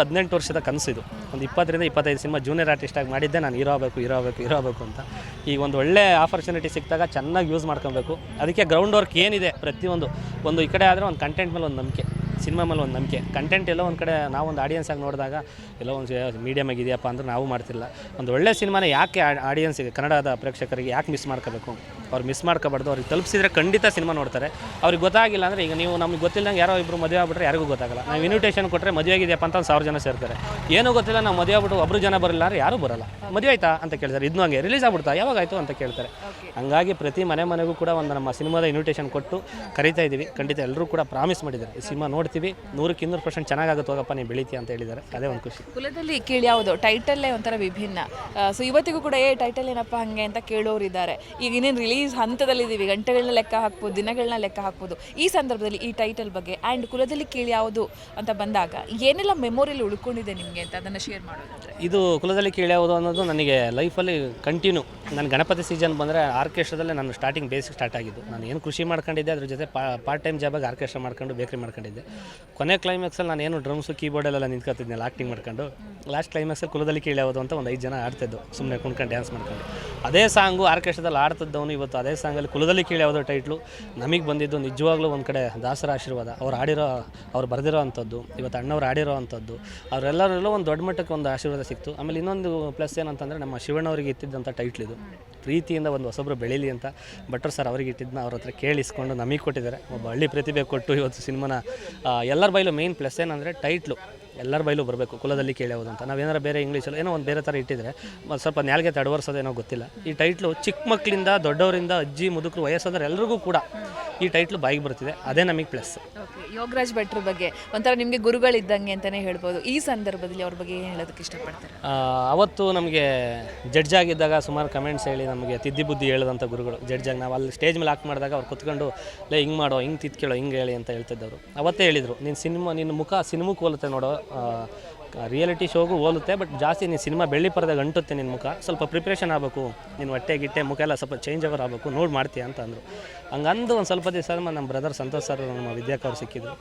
ಹದಿನೆಂಟು ವರ್ಷದ ಕನಸು ಇದು. ಒಂದು ಇಪ್ಪತ್ತರಿಂದ ಇಪ್ಪತ್ತೈದು ಸಿನಿಮಾ ಜೂನಿಯರ್ ಆರ್ಟಿಸ್ಟಾಗಿ ಮಾಡಿದ್ದೆ ನಾನು ಹೀರೋ ಆಗಬೇಕು ಹೀರೋ ಅಂತ. ಈಗ ಒಂದು ಒಳ್ಳೆ ಆಪರ್ಚುನಿಟಿ ಸಿಕ್ಕಿದಾಗ ಚೆನ್ನಾಗಿ ಯೂಸ್ ಮಾಡ್ಕೊಬೇಕು. ಅದಕ್ಕೆ ಗ್ರೌಂಡ್ ವರ್ಕ್ ಏನಿದೆ ಪ್ರತಿಯೊಂದು. ಒಂದು ಈ ಕಡೆ ಆದರೆ ಒಂದು ಕಂಟೆಂಟ್ ಮೇಲೆ ಒಂದು ನಂಬಿಕೆ, ಸಿನಿಮಾ ಮೇಲೆ ಒಂದು ನಂಬಿಕೆ. ಕಂಟೆಂಟ್ ಎಲ್ಲೋ ಒಂದು ಕಡೆ ನಾವು ಒಂದು ಆಡಿಯನ್ಸ್ ಆಗಿ ನೋಡಿದಾಗ ಎಲ್ಲೋ ಒಂದು ಮೀಡಿಯಮ್ ಆಗಿದೆಯಪ್ಪ ಅಂದ್ರೆ ನಾವು ಮಾಡ್ತಿಲ್ಲ. ಒಂದು ಒಳ್ಳೆ ಸಿನಿಮಾನ ಯಾಕೆ ಆಡಿಯನ್ಸಿಗೆ ಕನ್ನಡದ ಪ್ರೇಕ್ಷಕರಿಗೆ ಯಾಕೆ ಮಿಸ್ ಮಾಡ್ಕೋಬೇಕು? ಅವ್ರು ಮಿಸ್ ಮಾಡ್ಕೋಬಾರ್ದು. ಅವ್ರಿಗೆ ತಲುಪಿಸಿದ್ರೆ ಖಂಡಿತ ಸಿನಿಮಾ ನೋಡ್ತಾರೆ. ಅವ್ರಿಗೆ ಗೊತ್ತಾಗಿಲ್ಲ ಅಂದರೆ ಈಗ ನೀವು ನಮ್ಗೆ ಗೊತ್ತಿಲ್ಲದಂಗೆ ಯಾರೋ ಇಬ್ಬರು ಮದುವೆ ಆಗ್ಬಿಟ್ರೆ ಯಾರಿಗೂ ಗೊತ್ತಾಗಲ್ಲ. ನಾವು ಇನ್ವಿಟೇಷನ್ ಕೊಟ್ಟರೆ ಮದುವೆ ಆಗಿದೆಯಪ್ಪ ಅಂತ ಒಂದು ಸಾವಿರ ಜನ ಸೇರ್ತಾರೆ. ಏನೂ ಗೊತ್ತಿಲ್ಲ, ನಾವು ಮದುವೆ ಆಗ್ಬಿಟ್ಟು ಒಬ್ಬರು ಜನ ಬರಲ್ಲ ಅಂದ್ರೆ ಯಾರೂ ಬರಲ್ಲ. ಮದುವೆ ಆಯ್ತಾ ಅಂತ ಕೇಳ್ತಾರೆ. ಇದನ್ನೂ ಹಂಗೆ ರಿಲೀಸ್ ಆಗ್ಬಿಡ್ತಾ ಯಾವಾಗಾಯಿತು ಅಂತ ಕೇಳ್ತಾರೆ. ಹಂಗಾಗಿ ಪ್ರತಿ ಮನೆ ಮನೆಗೂ ಕೂಡ ಒಂದು ನಮ್ಮ ಸಿನಿಮಾದ ಇನ್ವಿಟೇಷನ್ ಕೊಟ್ಟು ಕರಿತಾ ಇದ್ದೀವಿ ಖಂಡಿತ ಎಲ್ಲರೂ ಕೂಡ ಪ್ರಾಮಿಸ್ ಮಾಡಿದ್ದಾರೆ. ಈ ಸಿನಿಮಾ ನೋಡ್ತೀವಿ. ನೂರಕ್ಕೆ ಇನ್ನೂರು ಪರ್ಸೆಂಟ್ ಚೆನ್ನಾಗಾಗುತ್ತೆ ಹೋಗಪ್ಪ ನೀವು ಬೆಳಿತೀಯ ಅಂತ ಹೇಳಿದ್ದಾರೆ. ಅದೇ ಒಂದು ಖುಷಿ. ಕುಲದಲ್ಲಿ ಕೀಳು ಯಾವುದು? ಟೈಟಲ್ಲೇ ಒಂಥರ ವಿಭಿನ್ನ. ಸೊ ಇವತ್ತಿಗೂ ಕೂಡ, ಏ ಟೈಟಲ್ ಏನಪ್ಪ ಹಂಗೆ? ಅಂತ ಕೇಳೋರು ಇದ್ದಾರೆ ಈಗ ಇನ್ನೇನು ರಿಲೀಸ್ ಹಂತದಲ್ಲಿದ್ದೀವಿ. ಗಂಟೆಗಳನ್ನ ಲೆಕ್ಕ ಹಾಕ್ಬೋದು, ದಿನಗಳನ್ನ ಲೆಕ್ಕ ಹಾಕ್ಬೋದು. ಈ ಸಂದರ್ಭದಲ್ಲಿ ಈ ಟೈಟಲ್ ಬಗ್ಗೆ ಆ್ಯಂಡ್ ಕುಲದಲ್ಲಿ ಕೀಳು ಯಾವುದು ಅಂತ ಬಂದಾಗ ಏನೆಲ್ಲ ಮೆಮೊರಿಲಿ ಉಳ್ಕೊಂಡಿದೆ ನಿಮಗೆ ಅಂತ ಅದನ್ನು ಶೇರ್ ಮಾಡೋದು ಇದು ಕುಲದಲ್ಲಿ ಕೀಳ್ಯಾವುದು ಅನ್ನೋದು ನನಗೆ ಲೈಫಲ್ಲಿ ಕಂಟಿನ್ಯೂ ನಾನು ಗಣಪತಿ ಸೀಸನ್ ಬಂದರೆ ಆರ್ಕೆಸ್ಟ್ರಾದಲ್ಲೇ ನಾನು ಸ್ಟಾರ್ಟಿಂಗ್ ಬೇಸಿಕ್ ಸ್ಟಾರ್ಟ್ ಆಗಿದ್ದು. ನಾನು ಏನು ಕೃಷಿ ಮಾಡ್ಕೊಂಡಿದ್ದೆ, ಅದ್ರ ಜೊತೆ ಪಾರ್ಟ್ ಟೈಮ್ ಜಾಬಾಗಿ ಆರ್ಕೆಸ್ಟ್ರಾ ಮಾಡ್ಕೊಂಡು ಬೇಕ್ರಿ ಮಾಡ್ಕೊಂಡಿದ್ದೆ. ಕೊನೆ ಕ್ಲೈಮ್ಯಾಕ್ಸಲ್ಲಿ ನಾನು ಏನು ಡ್ರಮ್ಸು ಕೀಬೋರ್ಡಲ್ಲೆಲ್ಲ ನಿಂತ್ಕೊತಿದ್ದೆ ಆ್ಯಕ್ಟಿಂಗ್ ಮಾಡ್ಕೊಂಡು. ಲಾಸ್ಟ್ ಕ್ಲೈಮ್ಯಾಕ್ಸಲ್ಲಿ ಕುಲದಲ್ಲಿ ಕೀಳ್ಯಾವುದು ಅಂತ ಒಂದು ಐದು ಜನ ಆಡ್ತಿದ್ದು ಸುಮ್ಮನೆ ಕುಣ್ಕೊಂಡು ಡ್ಯಾನ್ಸ್ ಮಾಡ್ಕೊಂಡು. ಅದೇ ಸಾಂಗು ಆರ್ಕೆಸ್ಟ್ರಾದಲ್ಲಿ ಆಡ್ತಿದ್ದವನು ಇವತ್ತು ಅದೇ ಸಾಂಗಲ್ಲಿ ಕುಲದಲ್ಲಿ ಕೇಳಿ ಯಾವುದೋ ಟೈಟ್ಲು. ನಮಗೆ ಬಂದಿದ್ದು ನಿಜವಾಗ್ಲೂ ಒಂದು ಕಡೆ ದಾಸರ ಆಶೀರ್ವಾದ. ಅವ್ರು ಆಡಿರೋ ಅವ್ರು ಬರೆದಿರೋ ಅಂಥದ್ದು, ಇವತ್ತು ಅಣ್ಣವ್ರು ಆಡಿರೋ ಅಂಥದ್ದು, ಅವರೆಲ್ಲರಲ್ಲೂ ಒಂದು ದೊಡ್ಡ ಮಟ್ಟಕ್ಕೆ ಒಂದು ಆಶೀರ್ವಾದ ಸಿಕ್ತು. ಆಮೇಲೆ ಇನ್ನೊಂದು ಪ್ಲಸ್ ಏನಂತಂದರೆ ನಮ್ಮ ಶಿವಣ್ಣವರಿಗೆ ಇತ್ತಿದ್ದಂಥ ಟೈಟ್ಲ್ ಇದು. ಪ್ರೀತಿಯಿಂದ ಒಂದು ಹೊಸಬ್ರು ಬೆಳೀಲಿ ಅಂತ ಭಟ್ರು ಸರ್ ಅವ್ರಿಗೆ ಇಟ್ಟಿದ್ದನ್ನ ಅವ್ರ ಹತ್ರ ಕೇಳಿಸ್ಕೊಂಡು ನಮಗೆ ಕೊಟ್ಟಿದ್ದಾರೆ. ಒಬ್ಬ ಹಳ್ಳಿ ಪ್ರತಿಭೆ ಕೊಟ್ಟು ಇವತ್ತು ಸಿನಿಮಾನ ಎಲ್ಲರ ಬೈಲು ಮೇಯ್ನ್ ಪ್ಲಸ್ ಏನಂದರೆ ಟೈಟ್ಲು ಎಲ್ಲರ ಬೈಲೂ ಬರಬೇಕು, ಕುಲದಲ್ಲಿ ಕೇಳ್ಯಾವುದು ಅಂತ. ನಾವೇನಾರು ಬೇರೆ ಇಂಗ್ಲೀಷಲ್ಲಿ ಏನೋ ಒಂದು ಬೇರೆ ಥರ ಇಟ್ಟಿದ್ರೆ ಮತ್ತು ಸ್ವಲ್ಪ ನಾಲ್ಗೆ ತಡವರ್ಸೋದೇನೋ ಗೊತ್ತಿಲ್ಲ. ಈ ಟೈಟ್ಲು ಚಿಕ್ಕ ಮಕ್ಕಳಿಂದ, ದೊಡ್ಡವರಿಂದ, ಅಜ್ಜಿ, ಮುದುಕರು ವಯಸ್ಸಾದ್ರೆ ಎಲ್ಲರಿಗೂ ಕೂಡ ಈ ಟೈಟ್ಲು ಬಾಯಿಗೆ ಬರ್ತಿದೆ. ಅದೇ ನಮಗೆ ಪ್ಲಸ್ ಓಕೆ ಯೋಗರಾಜ್ ಭಟ್ರ ಬಗ್ಗೆ. ಒಂಥರ ನಿಮಗೆ ಗುರುಗಳಿದ್ದಂಗೆ ಅಂತಲೇ ಹೇಳ್ಬೋದು. ಈ ಸಂದರ್ಭದಲ್ಲಿ ಅವ್ರ ಬಗ್ಗೆ ಏನು ಹೇಳೋದಕ್ಕೆ ಇಷ್ಟಪಡ್ತಾರೆ? ಅವತ್ತು ನಮಗೆ ಜಡ್ಜ್ ಆಗಿದ್ದಾಗ ಸುಮಾರು ಕಮೆಂಟ್ಸ್ ಹೇಳಿ ನಮಗೆ ತಿದ್ದಿ ಬುದ್ಧಿ ಹೇಳಿದಂಥ ಗುರುಗಳು ಜಡ್ಜ್ ಆಗಿ. ನಾವು ಅಲ್ಲಿ ಸ್ಟೇಜ್ ಮೇಲೆ ಹಾಕಿ ಮಾಡಿದಾಗ ಅವ್ರು ಕುತ್ಕೊಂಡು ಲೇ ಹಿಂಗೆ ಮಾಡೋ ಹಿಂಗೆ ತಿತ್ಕೇಳೋ ಹಿಂಗೆ ಹೇಳಿ ಅಂತ ಹೇಳ್ತಿದ್ದವರು. ಅವತ್ತೇ ಹೇಳಿದರು ನಿನ್ನ ಸಿನಿಮಾ ನಿನ್ನ ಮುಖ ಸಿನಿಮಾ ಹೋಲುತ್ತೆ ನೋಡೋ ರಿಯಾಲಿಟಿ ಶೋಗೂ ಹೋಲುತ್ತೆ ಬಟ್ ಜಾಸ್ತಿ ನೀನು ಸಿನಿಮಾ ಬೆಳ್ಳಿ ಪರದಾಗ ಅಂಟುತ್ತೆ ನಿನ್ನ ಮುಖ. ಸ್ವಲ್ಪ ಪ್ರಿಪ್ರೇಷನ್ ಆಗಬೇಕು. ನಿನ್ನ ಹೊಟ್ಟೆ ಗಿಟ್ಟೆ, ಮುಖ ಎಲ್ಲ ಸ್ವಲ್ಪ ಚೇಂಜ್ ಓವರ್ ಆಗಬೇಕು. ನೋಡಿ ಮಾಡ್ತೀಯ ಅಂತ ಅಂದರು. ಹಂಗಂದು ಒಂದು ಸ್ವಲ್ಪ ದಿವಸ ನಮ್ಮ ಬ್ರದರ್ ಸಂತೋಷ್ ಸರ್ ನಮ್ಮ ವಿದ್ಯಾಕ್ ಅವ್ರು ಸಿಕ್ಕಿದ್ರು.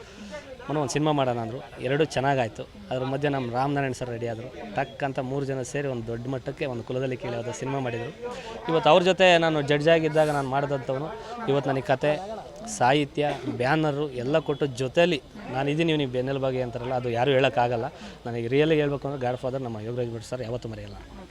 ಮನ ಒಂದು ಸಿನಿಮಾ ಮಾಡೋಣ ಅಂದರು. ಎರಡೂ ಚೆನ್ನಾಗಾಯಿತು. ಅದ್ರ ಮಧ್ಯೆ ನಮ್ಮ ರಾಮನಾರಾಯಣ್ ಸರ್ ರೆಡಿ ಆದರು. ಟಕ್ ಅಂತ ಮೂರು ಜನ ಸೇರಿ ಒಂದು ದೊಡ್ಡ ಮಟ್ಟಕ್ಕೆ, ಒಂದು ಕುಲದಲ್ಲಿ ಕೇಳಿದ ಸಿನಿಮಾ ಮಾಡಿದರು. ಇವತ್ತು ಅವ್ರ ಜೊತೆ ನಾನು ಜಡ್ಜ್ ಆಗಿದ್ದಾಗ ನಾನು ಮಾಡಿದಂಥವನು. ಇವತ್ತು ನನಗೆ ಕತೆ ಸಾಹಿತ್ಯ, ಬ್ಯಾನರು ಎಲ್ಲ ಕೊಟ್ಟು ಜೊತೆಯಲ್ಲಿ ನಾನು ಇದೀನಿ ನೀವು ಬೆನ್ನೆಲುಬಾಗಿ ಅಂತಾರಲ್ಲ, ಅದು ಯಾರೂ ಹೇಳೋಕ್ಕಾಗಲ್ಲ. ನನಗೆ ರಿಯಲಿ ಹೇಳಬೇಕು ಅಂದರೆ ಗಾಡ್ ಫಾದರ್ ನಮ್ಮ ಯೋಗರಾಜ್ ಭಟ್ ಸರ್ ಯಾವತ್ತೂ ಮರೆಯಲ್ಲ.